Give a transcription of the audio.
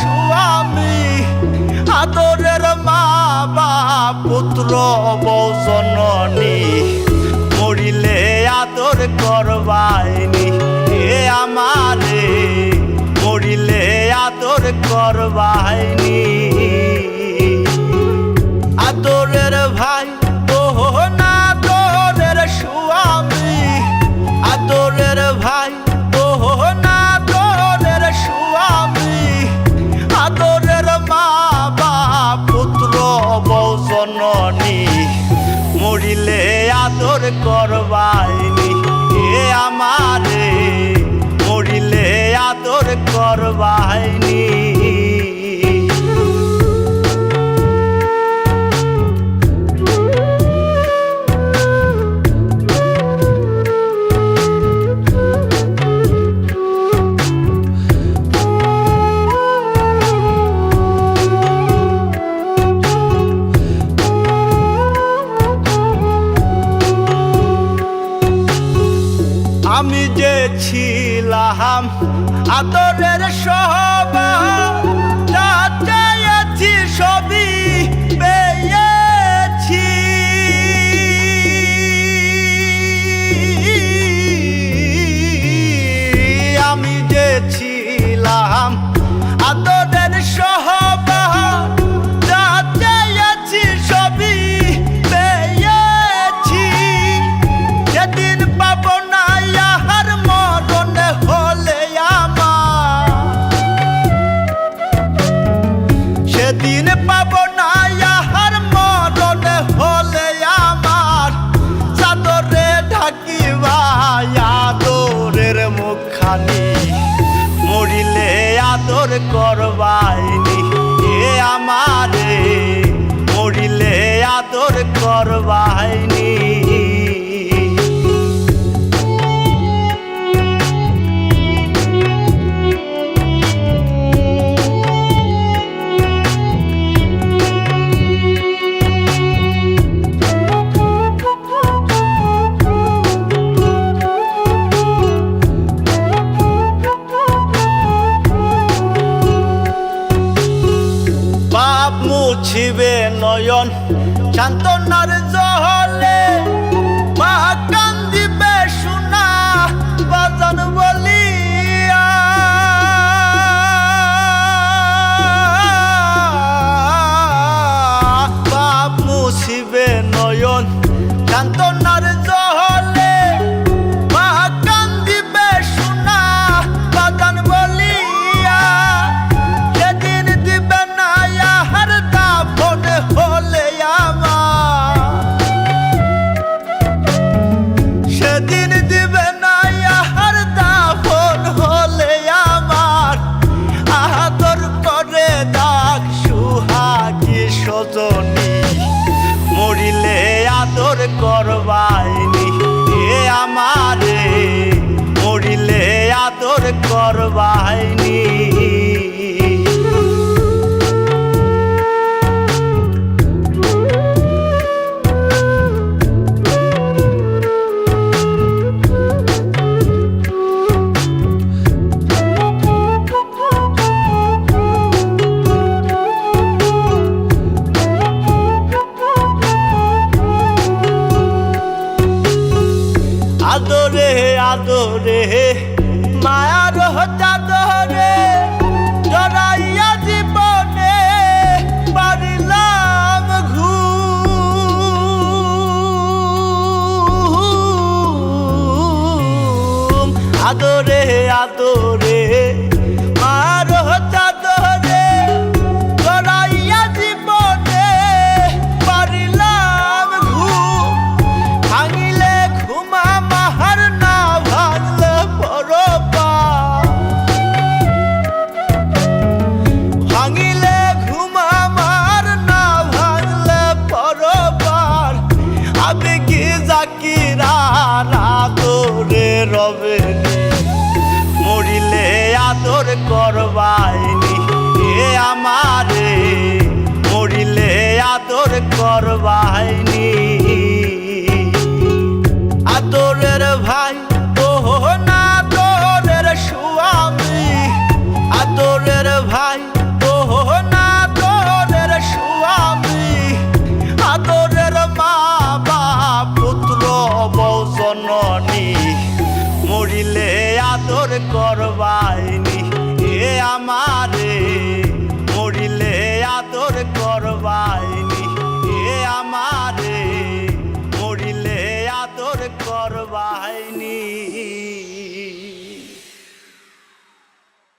স্বামী আদরের মা বা পুত্র বৌজননী। মরিলে আদর করবাইনি এ আমারে। মরিলে আদর করবাইনি করবাইনি। এ আমারে মরিলে আদর করবাইনি। আমি যে ছিলাম আদরের সহবা যা চাইছি সবই মুখখানি মরিলে আদর করবাইনি। এ আমারে মরিলে আদর করবাইনি। বাপ মুছিবে নয়ন শান্তনার জহলে মা মরিলে আদর করবাইনি। এ আমারে মরিলে আদর করবাইনি। আদরে মায়ার চাদরে জড়াইয়া জীবনে পারিলাম ঘু আদরে আদরে